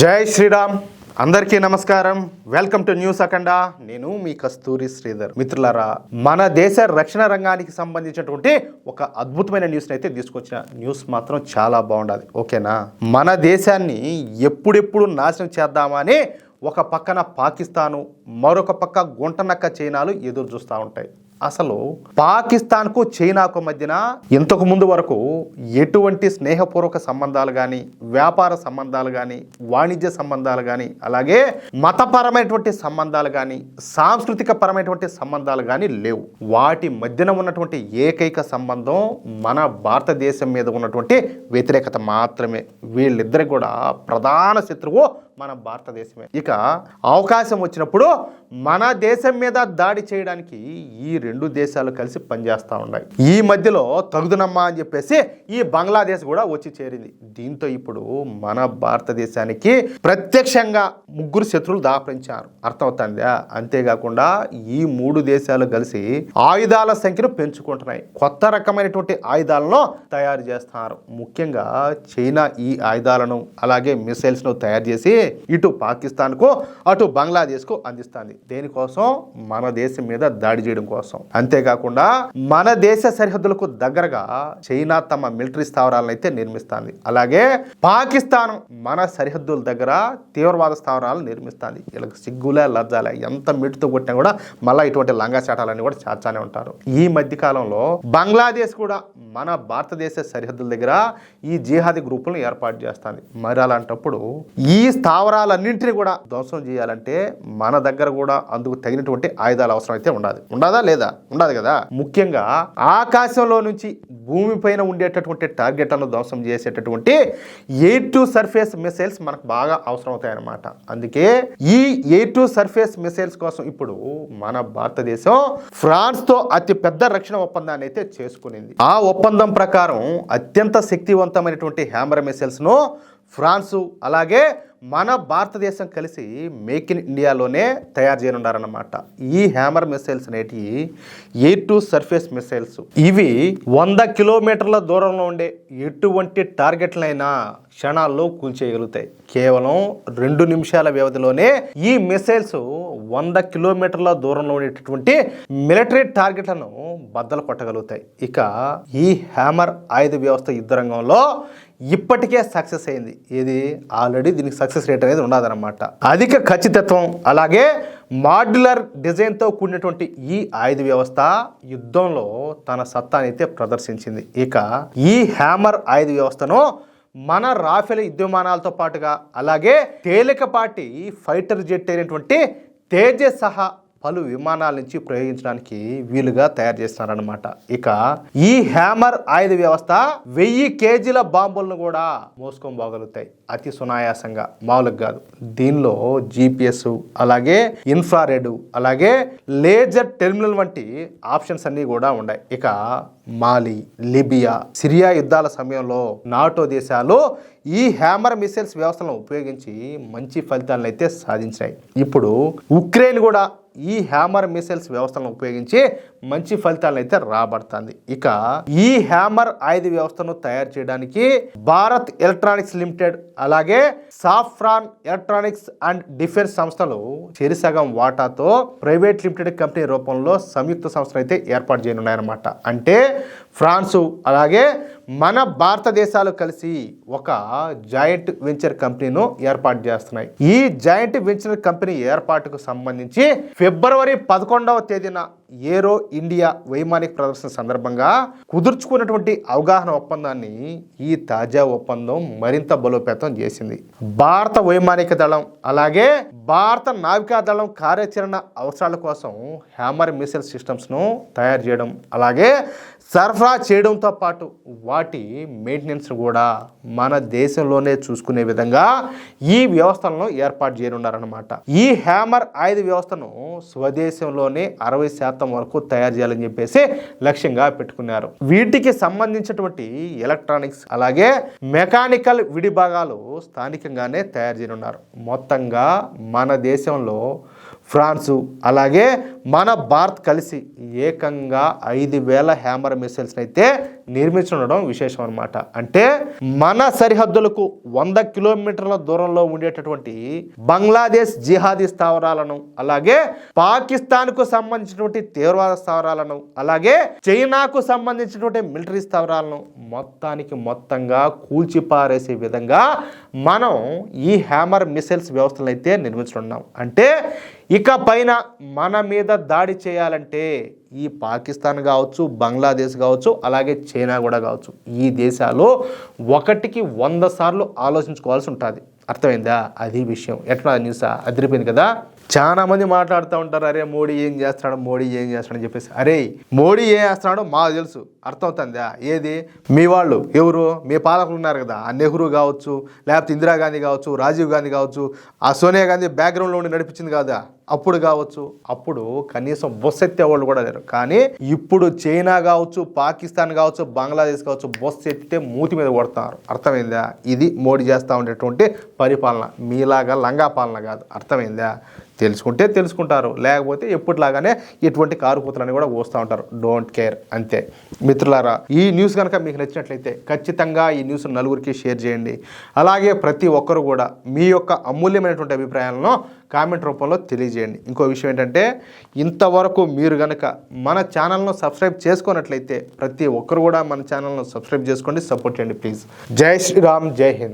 జై శ్రీరామ్. అందరికీ నమస్కారం. వెల్కమ్ టు న్యూస్ అఖండ నేను మీ కస్తూరి శ్రీధర్. మిత్రులారా మన దేశ రక్షణ రంగానికి సంబంధించినటువంటి ఒక అద్భుతమైన న్యూస్ అయితే తీసుకొచ్చిన న్యూస్ మాత్రం చాలా బాగుండాలి. ఓకేనా? మన దేశాన్ని ఎప్పుడెప్పుడు నాశనం చేద్దామని ఒక పక్కన పాకిస్తాను మరొక పక్క గుంటనక్క చైనాలు ఎదురు చూస్తూ ఉంటాయి. అసలు పాకిస్తాన్కు చైనాకు మధ్యన ఇంతకు ముందు వరకు ఎటువంటి స్నేహపూర్వక సంబంధాలు కానీ వ్యాపార సంబంధాలు కానీ వాణిజ్య సంబంధాలు కానీ అలాగే మతపరమైనటువంటి సంబంధాలు కానీ సాంస్కృతిక పరమైనటువంటి సంబంధాలు కానీ లేవు. వాటి మధ్యన ఉన్నటువంటి ఏకైక సంబంధం మన భారతదేశం మీద ఉన్నటువంటి వ్యతిరేకత మాత్రమే. వీళ్ళిద్దరికి కూడా ప్రధాన శత్రువు మన భారతదేశమే. ఇక అవకాశం వచ్చినప్పుడు మన దేశం మీద దాడి చేయడానికి ఈ రెండు దేశాలు కలిసి పనిచేస్తూ ఉన్నాయి. ఈ మధ్యలో తగుదనమ్మా అని చెప్పేసి ఈ బంగ్లాదేశ్ కూడా వచ్చి చేరింది. దీంతో ఇప్పుడు మన భారతదేశానికి ప్రత్యక్షంగా ముగ్గురు శత్రువులు దాపరించారు. అర్థమవుతుందా? అంతేకాకుండా ఈ మూడు దేశాలు కలిసి ఆయుధాల సంఖ్యను పెంచుకుంటున్నాయి. కొత్త రకమైనటువంటి ఆయుధాలను తయారు చేస్తున్నారు. ముఖ్యంగా చైనా ఈ ఆయుధాలను అలాగే మిసైల్స్ను తయారు చేసి ఇటు పాకిస్తాన్కు అటు బంగ్లాదేశ్కు అందిస్తుంది. దేనికోసం? మన దేశం మీద దాడి చేయడం కోసం. అంతేకాకుండా మన దేశ సరిహద్దులకు దగ్గరగా చైనా తమ మిలిటరీ స్థావరాలను అయితే నిర్మిస్తుంది. అలాగే పాకిస్తాన్ మన సరిహద్దుల దగ్గర తీవ్రవాద స్థావరాలను నిర్మిస్తుంది. వీళ్ళకి సిగ్గులే లజ్జాలే ఎంత మిట్టుతో కొట్టినా కూడా మళ్ళీ ఇటువంటి లంగా చాటాలని కూడా చేస్తానే ఉంటారు. ఈ మధ్య కాలంలో బంగ్లాదేశ్ కూడా మన భారతదేశ సరిహద్దుల దగ్గర ఈ జిహాది గ్రూపులను ఏర్పాటు చేస్తుంది. మరి అలాంటప్పుడు ఈ స్థావరాలన్నింటినీ కూడా ధ్వంసం చేయాలంటే మన దగ్గర కూడా అందుకు తగినటువంటి ఆయుధాలు అవసరం అయితే ఉండాలి. ఉండదా లేదా? ఉండదు కదా. ముఖ్యంగా ఆకాశంలో నుంచి భూమి పైన ఉండేటటువంటి టార్గెట్లను ధ్వంసం చేసేటటువంటి ఎయిర్ టు సర్ఫేస్ మిసైల్స్ మనకు బాగా అవసరం అవుతాయన్నమాట అందుకే ఈ ఎయిర్ టు సర్ఫేస్ మిసైల్స్ కోసం ఇప్పుడు మన భారతదేశం ఫ్రాన్స్తో అతి పెద్ద రక్షణ ఒప్పందాన్ని అయితే చేసుకునింది. ఆ ఒప్పందం ప్రకారం అత్యంత శక్తివంతమైనటువంటి హ్యామర్ మిసైల్స్ను ఫ్రాన్సు అలాగే మన భారతదేశం కలిసి మేక్ ఇన్ ఇండియాలోనే తయారు చేయనున్నారన్నమాట. ఈ హ్యామర్ మిసైల్స్ అనేటివి ఎయిర్ టు సర్ఫేస్ మిసైల్స్ ఇవి వంద కిలోమీటర్ల దూరంలో ఉండే ఎటువంటి టార్గెట్లైనా క్షణాల్లో కూల్చేయగలుగుతాయి. కేవలం రెండు నిమిషాల వ్యవధిలోనే ఈ మిసైల్స్ వంద కిలోమీటర్ల దూరంలో ఉండేటటువంటి మిలిటరీ టార్గెట్లను బద్దలు కొట్టగలుగుతాయి. ఇక ఈ హ్యామర్ ఆయుధ వ్యవస్థ యుద్ధ రంగంలో ఇప్పటికే సక్సెస్ అయింది. ఇది ఆల్రెడీ దీనికి సక్సెస్ రేట్ అనేది ఉండదన్నమాట. అధిక ఖచ్చితత్వం అలాగే మాడ్యులర్ డిజైన్తో కూడినటువంటి ఈ ఆయుధ వ్యవస్థ యుద్ధంలో తన సత్తానైతే ప్రదర్శించింది. ఇక ఈ హ్యామర్ ఆయుధ వ్యవస్థను మన రాఫెల్ యుద్ధ విమానాలతో పాటుగా అలాగే తేలికపాటి ఫైటర్ జెట్ అయినటువంటి తేజస్ సహా పలు విమానాల నుంచి ప్రయోగించడానికి వీలుగా తయారు చేస్తున్నారనమాట ఇక ఈ హ్యామర్ ఆయుధ వ్యవస్థ వెయ్యి కేజీల బాంబులను కూడా మోసుకోబోగలుగుతాయి అతి సునాయాసంగా. మామూలుగా కాదు. దీనిలో జీపీఎస్ అలాగే ఇన్ఫ్రారెడ్ అలాగే లేజర్ టెర్మినల్ వంటి ఆప్షన్స్ అన్నీ కూడా ఉన్నాయి. ఇక మాలి లిబియా సిరియా యుద్ధాల సమయంలో నాటో దేశాలు ఈ హ్యామర్ మిసైల్స్ వ్యవస్థలను ఉపయోగించి మంచి ఫలితాలను అయితే సాధించాయి. ఇప్పుడు ఉక్రెయిన్ కూడా ఈ హ్యామర్ మిసైల్స్ వ్యవస్థలను ఉపయోగించి మంచి ఫలితాలను అయితే రాబడుతుంది. ఇక ఈ హ్యామర్ ఆయుధ వ్యవస్థను తయారు చేయడానికి భారత్ ఎలక్ట్రానిక్స్ లిమిటెడ్ అలాగే సాఫ్రాన్ ఎలక్ట్రానిక్స్ అండ్ డిఫెన్స్ సంస్థలు చెరిసగం వాటాతో ప్రైవేట్ లిమిటెడ్ కంపెనీ రూపంలో సంయుక్త సంస్థలు అయితే ఏర్పాటు చేయనున్నాయన్నమాట. అంటే ఫ్రాన్సు అలాగే మన భారతదేశాలు కలిసి ఒక జాయింట్ వెంచర్ కంపెనీను ఏర్పాటు చేస్తున్నాయి. ఈ జాయింట్ వెంచర్ కంపెనీ ఏర్పాటుకు సంబంధించి ఫిబ్రవరి పదకొండవ తేదీన ఏరో ఇండియా వైమానిక ప్రదర్శన సందర్భంగా కుదుర్చుకున్నటువంటి అవగాహన ఒప్పందాన్ని ఈ తాజా ఒప్పందం మరింత బలోపేతం చేసింది. భారత వైమానిక దళం అలాగే భారత నావికా దళం కార్యాచరణ అవసరాల కోసం హ్యామర్ మిసైల్ సిస్టమ్స్ను తయారు చేయడం అలాగే సరఫరా చేయడంతో పాటు వాటి మెయింటెనెన్స్ కూడా మన దేశంలోనే చూసుకునే విధంగా ఈ వ్యవస్థలను ఏర్పాటు చేయనున్నారన్నమాట. ఈ హ్యామర్ ఆయుధ వ్యవస్థను స్వదేశంలోనే అరవై శాతం వరకు తయారు చేయాలని చెప్పేసి లక్ష్యంగా పెట్టుకున్నారు. వీటికి సంబంధించినటువంటి ఎలక్ట్రానిక్స్ అలాగే మెకానికల్ విడిభాగాలు స్థానికంగానే తయారు చేయనున్నారు. మొత్తంగా మన దేశంలో ఫ్రాన్సు అలాగే మన భారత్ కలిసి ఏకంగా ఐదు వేల హ్యామర్ మిసైల్స్ అయితే నిర్మించడం విశేషం అనమాట అంటే మన సరిహద్దులకు వంద కిలోమీటర్ల దూరంలో ఉండేటటువంటి బంగ్లాదేశ్ జిహాదీ స్థావరాలను అలాగే పాకిస్తాన్కు సంబంధించినటువంటి తీవ్రవాద స్థావరాలను అలాగే చైనాకు సంబంధించినటువంటి మిలిటరీ స్థావరాలను మొత్తానికి మొత్తంగా కూల్చిపారేసే విధంగా మనం ఈ హ్యామర్ మిసైల్స్ వ్యవస్థలను అయితే నిర్మించనున్నాం అంటే ఇక పైన మన మీద దాడి చేయాలంటే ఈ పాకిస్తాన్ కావచ్చు బంగ్లాదేశ్ కావచ్చు అలాగే చైనా కూడా కావచ్చు. ఈ దేశాలు ఒకటికి వంద సార్లు ఆలోచించుకోవాల్సి ఉంటుంది. అర్థమైందా? అది విషయం. ఎట్లా న్యూస్? అదిరిపోయింది కదా? చాలా మంది మాట్లాడుతూ ఉంటారు అరే మోడీ ఏం చేస్తున్నాడు? మోడీ ఏం చేస్తున్నాడు? చెప్పేసి. అరే మోడీ ఏం చేస్తున్నాడో మాకు తెలుసు. అర్థమవుతుందా? ఏది? మీ వాళ్ళు. ఎవరు? మీ పాలకులు ఉన్నారు కదా. ఆ నెహ్రూ కావచ్చు లేకపోతే ఇందిరాగాంధీ కావచ్చు రాజీవ్ గాంధీ కావచ్చు ఆ సోనియా గాంధీ బ్యాక్గ్రౌండ్లో ఉండి నడిపించింది కదా? అప్పుడు కావచ్చు. అప్పుడు కనీసం బొస్సు ఎత్తే వాళ్ళు కూడా లేరు. కానీ ఇప్పుడు చైనా కావచ్చు పాకిస్తాన్ కావచ్చు బంగ్లాదేశ్ కావచ్చు బొస్సు ఎత్తితే మూతి మీద కొడతారు. అర్థమైందా? ఇది మోడీ చేస్తూ ఉండేటువంటి పరిపాలన మీలాగా లంగా పాలన కాదు. అర్థమైందా? తెలుసుకుంటే తెలుసుకుంటారు. లేకపోతే ఎప్పటిలాగానే ఇటువంటి కారుకూతలని కూడా పోస్తూ ఉంటారు. డోంట్ కేర్ అంతే. మిత్రులారా ఈ న్యూస్ కనుక మీకు నచ్చినట్లయితే ఖచ్చితంగా ఈ న్యూస్ నలుగురికి షేర్ చేయండి. అలాగే ప్రతి ఒక్కరు కూడా మీ యొక్క అమూల్యమైనటువంటి అభిప్రాయాలను కామెంట్ రూపంలో తెలియజేయండి. ఇంకో విషయం ఏంటంటే ఇంతవరకు మీరు కనుక మన ఛానల్ను సబ్స్క్రైబ్ చేసుకున్నట్లయితే ప్రతి ఒక్కరు కూడా మన ఛానల్ను సబ్స్క్రైబ్ చేసుకోండి సపోర్ట్ చేయండి ప్లీజ్. జై శ్రీరామ్ జై హింద్.